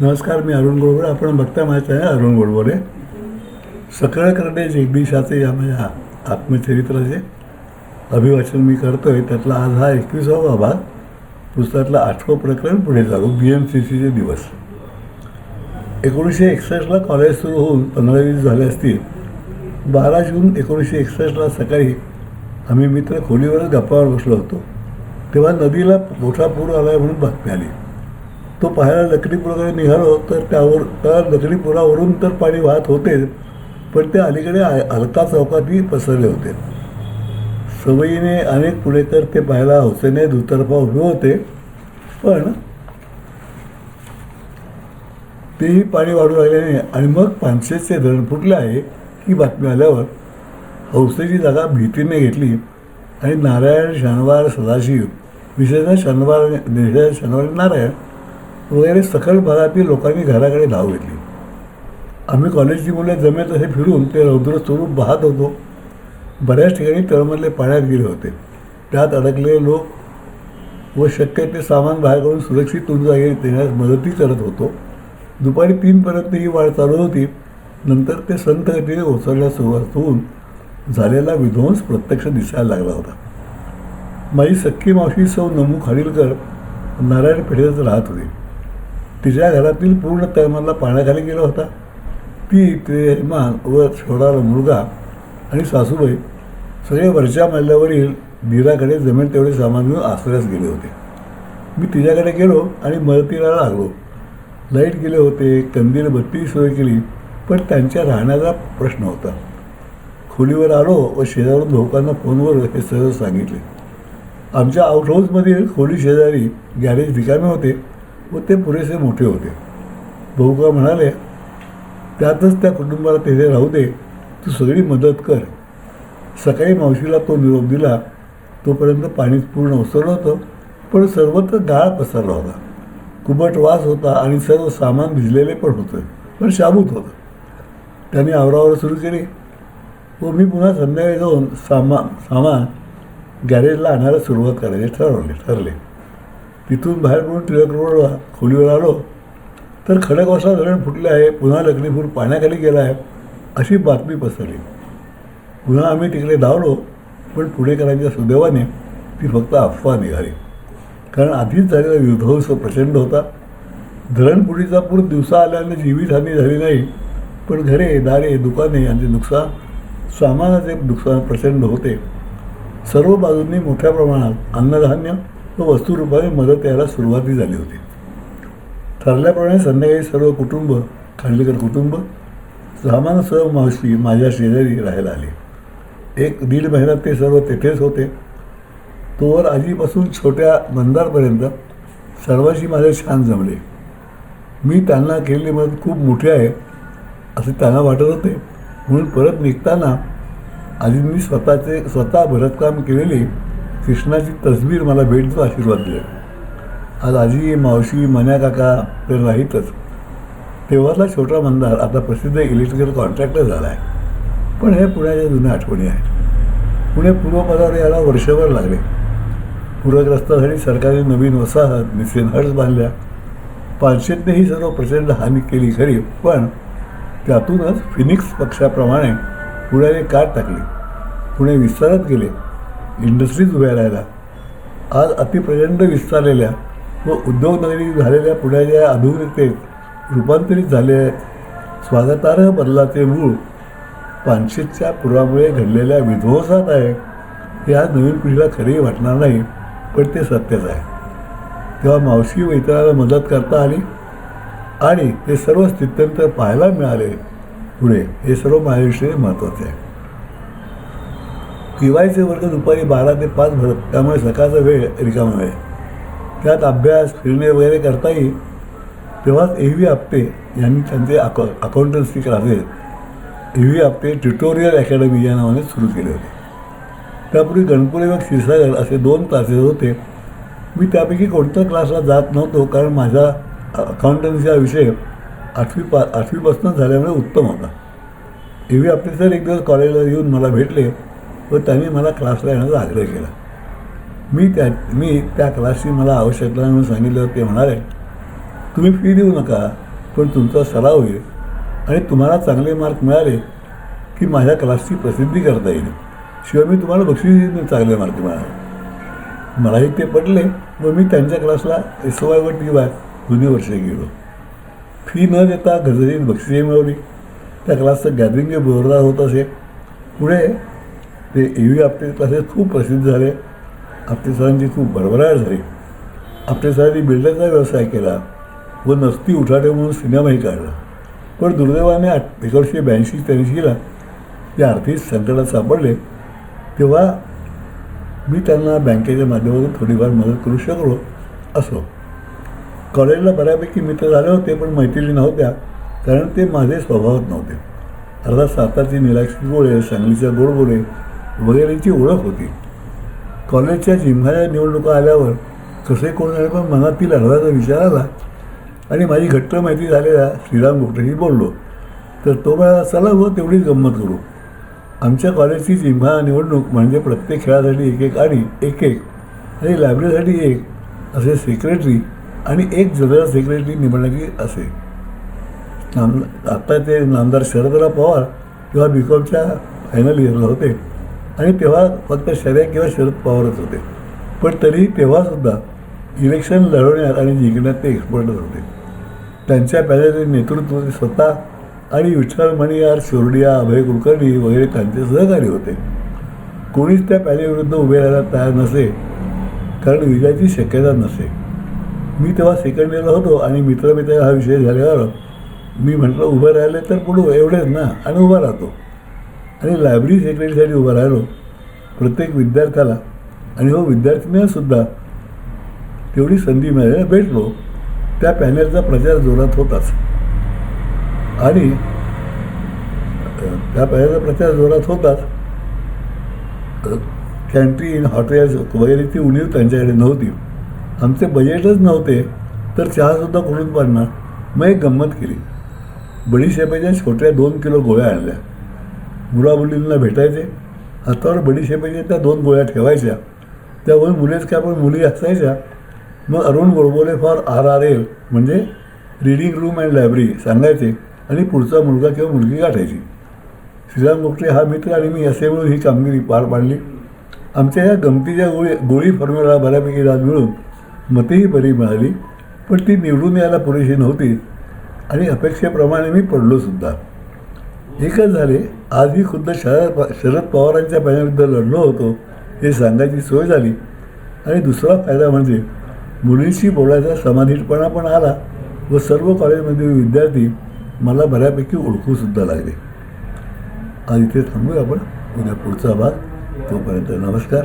नमस्कार मी अरुण गोडबोले आपण बघता माझ्या चॅनल अरुण गोडबोले सकळ करणे जगदीशाचे या माझ्या आत्मचरित्राचे अभिवाचन मी करतो आहे त्यातला आज हा एकविसावा भाग. पुस्तकातलं आठवं प्रकरण पुढे चालू. बी एम सी सीचे दिवस. एकोणीसशे एकसष्टला कॉलेज सुरू होऊन पंधरा वीस झाले असतील. बारा जून एकोणीसशे एकसष्टला सकाळी आम्ही मित्र खोलीवरच गप्पावर बसलो होतो. तेव्हा नदीला मोठा पूर आला आहे म्हणून बातमी आली. तो पाहायला लकडीपुराकडे निघालो तर त्यावर त्या लकडीपुरावरून तर पाणी वाहत होते पण ते अलीकडे अलका चौकातही पसरले होते. सवयीने अनेक पुणेकर ते पाहायला हौसेने दुतर्फा उभे होते पण तेही पाणी वाढू लागल्याने आणि मग पानशेचे धरण फुटले आहे ही बातमी आल्यावर हौसेची जागा भीतीने घेतली आणि नारायण शनिवार सदाशिव विशेषतः शनिवार शनिवारी शनिवार नारायण वगैरे सकल भागातील लोकांनी घराकडे धाव घेतली. आम्ही कॉलेजची मुले जमेत असे फिरून ते रौद्र स्वरूप पाहत होतो. बऱ्याच ठिकाणी तळमधले पाण्यात गेले होते. त्यात अडकलेले लोक व शक्य ते सामान बाहेर काढून सुरक्षित जागी देण्यास मदतही करत होतो. दुपारी तीनपर्यंत ही वाढ चालू होती. नंतर ते संत गतीने ओसरण्यास सुरुवात होऊन झालेला विध्वंस प्रत्यक्ष दिसायला लागला होता. माझी सख्खी मावशी सौ नमू खाडीलकर नारायण पेठेत राहत होती. तिच्या घरातील पूर्ण तळमधला पाण्याखाली गेला होता. ती ते यजमान व छोडाला मुलगा आणि सासूबाई सगळे वरच्या मजल्यावरील धीराकडे जमेल तेवढे सामान घेऊन आश्रयास गेले होते. मी तिच्याकडे गेलो आणि मदतीला लागलो. लाइट गेले होते कंदील बत्ती सोय केली पण त्यांच्या राहण्याचा प्रश्न होता. खोलीवर आलो व शेजारून लोकांना फोनवर हे सहज सांगितले. आमच्या आउटहाऊसमधील खोली शेजारी गॅरेज रिकामे होते. व ते पुरेसे मोठे होते. भाऊका म्हणाले त्यातच त्या कुटुंबाला तेथे राहू दे तू सगळी मदत कर. सकाळी मावशीला तो निरोप दिला. तोपर्यंत पाणी पूर्ण ओसरलं होतं पण सर्वत्र गाळ पसरला होता. कुबट वास होता आणि सर्व सामान भिजलेले पण होतं पण शाबूत होतं. त्याने आवरावर सुरू केली. व मी पुन्हा संध्याकाळी जाऊन सामा सामान गॅरेजला आणायला सुरुवात करायची ठरवले ठरले. तिथून बाहेर पडून टिळक रोडला खोलीवर आलो तर खडकवासा धरण फुटले आहे पुन्हा लग्नीपूर पाण्याखाली गेला आहे अशी बातमी पसरली. पुन्हा आम्ही तिकडे धावलो पण पुणेकरांच्या सुदैवाने ती फक्त अफवा निघाली. कारण आधीच झालेला विध्वंस प्रचंड होता. धरणपुडीचा पूर दिवसा आल्याने जीवितहानी झाली नाही पण घरे दारे दुकाने यांचे नुकसान सामानाचे नुकसान प्रचंड होते. सर्व बाजूंनी मोठ्या प्रमाणात अन्नधान्य व वस्तुरूपाने मदत यायला सुरुवाती झाली होती. ठरल्याप्रमाणे संध्याकाळी सर्व कुटुंब खांडलेकर कुटुंब सामानसह मावशी माझ्या शेजारी राहायला आली. एक दीड महिन्यात ते सर्व तेथेच होते. तोवर आजीपासून छोट्या मंदारपर्यंत सर्वांशी माझे छान जमले. मी त्यांना केलेली मदत खूप मोठी आहे असे त्यांना वाटत होते. म्हणून परत निघताना आजींनी स्वतःचे स्वतः भरतकाम केलेली कृष्णाची तस्वीर मला भेटतो आशीर्वाद दिले. आज आजी मावशी मन्या काका तर नाहीतच. तेव्हाचा छोटा मंदार आता प्रसिद्ध इलेक्ट्रिकल कॉन्ट्रॅक्टर झाला आहे पण हे पुण्याच्या जुन्या आठवणी आहेत. पुणे पूर्वपदावर याला वर्षभर लागले. पूरग्रस्तासाठी सरकारने नवीन वसाहत मिसेन हर्ट्स बांधल्या. पाचशेतने ही सर्व प्रचंड हानी केली खरी पण त्यातूनच फिनिक्स पक्षाप्रमाणे पुण्याने काट टाकली. पुणे विस्तारत गेले. इंडस्ट्रीज उभ्या राहिल्या आज अतिप्रचंड विस्तारलेल्या व उद्योगनगरी झालेल्या पुण्याच्या आधुनिकतेत रूपांतरित झाले स्वागतार्ह बदलाचे मूळ पानशेतच्या पुरामुळे घडलेल्या विध्वंसात आहे. हे आज नवीन पिढीला खरेही वाटणार नाही पण ते सत्यच आहे. तेव्हा मावशी व इतरांना मदत करता आली आणि ते सर्व स्थित्यंतर पाहायला मिळाले. पुढे हे सर्व माझ्याविषयी महत्त्वाचे आहे. किवायचे वर्ग दुपारी बारा ते पाच भरत त्यामुळे सकाळचा वेळ रिकामा वेळ त्यात अभ्यास फिरणे वगैरे करता येईल तेव्हाच ए व्ही आपटे यांनी त्यांचे a cow accountancy classes A V Apte tutorial academy या नावाने सुरू केले होते. त्यापूर्वी गणपुरे व क्षीरसागर असे दोन क्लासेस होते. मी त्यापैकी कोणत्या क्लासला जात नव्हतो कारण माझा अकाउंटन्सी हा विषय आठवी पा आठवीपासूनच झाल्यामुळे उत्तम होता. ए व्ही आपटे सर एक दिवस कॉलेजला येऊन मला भेटले. व त्यांनी मला क्लासला येण्याचा आग्रह केला. मी त्या मी त्या क्लासची मला आवश्यकता म्हणून सांगितलं ते म्हणाले तुम्ही फी देऊ नका पण तुमचा सराव होईल आणि तुम्हाला चांगले मार्क मिळाले की माझ्या क्लासची प्रसिद्धी करता येईल. शिवाय मी तुम्हाला बक्षीस चांगले मार्क मिळाले. मलाही ते पडले व मी त्यांच्या क्लासला एस वाय व टी वाय दोन्ही वर्षे गेलो. फी न देता गजरीत बक्षिसे मिळवली. त्या क्लासचं गॅदरिंग बोरदार होत असे. पुढे ते ए आपटे क्लासेस खूप प्रसिद्ध झाले. आपटे सरांची खूप भरभराट झाली. आपटे सरांनी बिल्डरचा व्यवसाय केला व नसती उठाटे म्हणून सिनेमाही काढला. पण दुर्दैवाने आठ एकोणीसशे ब्याऐंशी त्र्याऐंशीला ते आर्थिक संकटात सापडले तेव्हा मी त्यांना बँकेच्या माध्यमातून थोडीफार मदत करू शकलो असो. कॉलेजला बऱ्यापैकी मित्र झाले होते पण मैत्रिणी नव्हत्या कारण ते माझे स्वभावात नव्हते. अर्थात सातारची निलाक्षी गोळे सांगलीच्या गोडबोळे वगैरेची ओळख होती. कॉलेजच्या जिल्ह्याच्या निवडणुका आल्यावर कसे कोण झाले पण मनातील अर्धाचा विचार आला आणि माझी घट्ट माहिती झालेल्या श्रीराम गोष्टीशी बोललो. तर तो मला चला व तेवढीच गंमत करू. आमच्या कॉलेजची जिम्हा निवडणूक म्हणजे प्रत्येक खेळासाठी एक एक आणि एक एक आणि लायब्ररीसाठी एक असे सेक्रेटरी आणि एक जनरल सेक्रेटरी निवडण्याची असे. नाम आत्ता ते नामदार शरदराव पवार किंवा बी कॉमच्या फायनल इयरला होते आणि तेव्हा फक्त शर्या किंवा शरद पवारच होते. पण तरीही तेव्हासुद्धा इलेक्शन लढवण्यात आणि जिंकण्यात ते एक्सपर्टच होते. त्यांच्या पॅनलचे नेतृत्व ते स्वतः आणि विठ्ठल मणियार शिरोडिया अभय कुलकर्णी वगैरे त्यांचे सहकारी होते. कोणीच त्या पॅलेविरुद्ध उभे राहायला तयार नसे कारण विजयाची शक्यता नसे. मी तेव्हा सेकंड इयरला होतो आणि मित्रमित्र हा विषय झाल्यावर मी म्हटलं उभं राहिले तर पुढं एवढेच ना आणि उभा राहतो. आणि लायब्ररी सेक्रेटरीसाठी उभा राहिलो प्रत्येक विद्यार्थ्याला. आणि हो विद्यार्थिनीसुद्धा तेवढी संधी मिळाली भेटलो. त्या पॅनेलचा प्रचार जोरात होताच. आणि त्या पॅनेलचा प्रचार जोरात होताच कॅन्टीन हॉटेल्स वगैरेची उणीव त्यांच्याकडे नव्हती. आमचे बजेटच नव्हते तर चहासुद्धा कुठून पाडणार? मग एक गंमत केली. बडीशेपेच्या छोट्या दोन किलो गोळ्या आणल्या. मुलामुलींना भेटायचे. हातावर बडीशेपेच्या त्या दोन गोळ्या ठेवायच्या. त्यामुळे मुलेच काय पण मुली असायच्या. मग Arun Godbole for R R L म्हणजे रीडिंग रूम अँड लायब्ररी सांगायचे आणि पुढचा मुलगा किंवा मुलगी गाठायची. श्रीराम गोपटे हा मित्र आणि मी असे मिळून ही कामगिरी पार पाडली. आमच्या या गमतीच्या गोळी गोळी फॉर्म्युला बऱ्यापैकी राज मिळून मतेही बरी मिळाली पण ती निवडून यायला पुरेशी नव्हती. आणि अपेक्षेप्रमाणे मी पडलो हे एकच झाले आजही खुद्द शरद शरद पवारांच्या पॅनलविरुद्ध लढलो होतो हे सांगायची सोय झाली. आणि दुसरा फायदा म्हणजे मुलींशी बोलायचा समाधीटपणा पण आला व सर्व कॉलेजमधील विद्यार्थी मला बऱ्यापैकी ओळखूसुद्धा लागले. आज इथे थांबूया आपण. उद्या पुढचा भाग. तोपर्यंत नमस्कार.